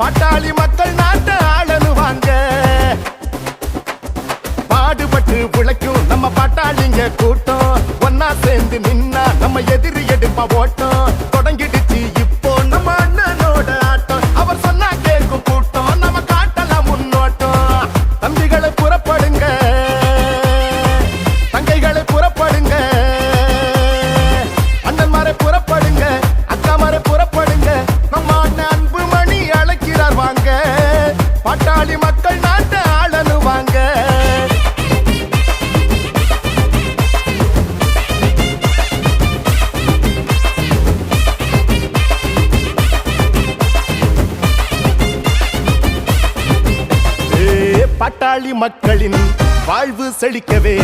பட்டாளி மக்கள் நாட்டை ஆளணுவாங்க பாடுபட்டு உழைக்கும் நம்ம பட்டாளிங்க கூட்டம். ஒன்னா சேர்ந்து நின்னா நம்ம எதிரி எடுப்ப ஓட்டம். தொடங்கி அடி மக்களின் வாழ்வு செழிக்கவே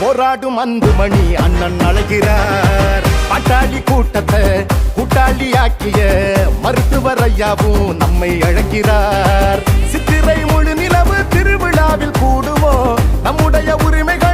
போராடும் அன்புமணி அண்ணன் அழகிறார். பாட்டாளி கூட்டத்தை கூட்டாளி ஆக்கிய மருத்துவர் ஐயாவும் நம்மை அழைக்கிறார். சித்திரை முழு நிலவு திருவிழாவில் கூடுவோம் நம்முடைய உரிமைகள்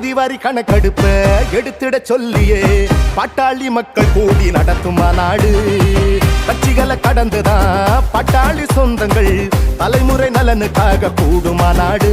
சாதி வாரி கணக்கெடுப்ப எடுத்திட சொல்லியே. பட்டாளி மக்கள் கூடி நடத்துமா நாடு? கட்சிகளை கடந்துதான் பட்டாளி சொந்தங்கள் தலைமுறை நலனுக்காக கூடுமா நாடு?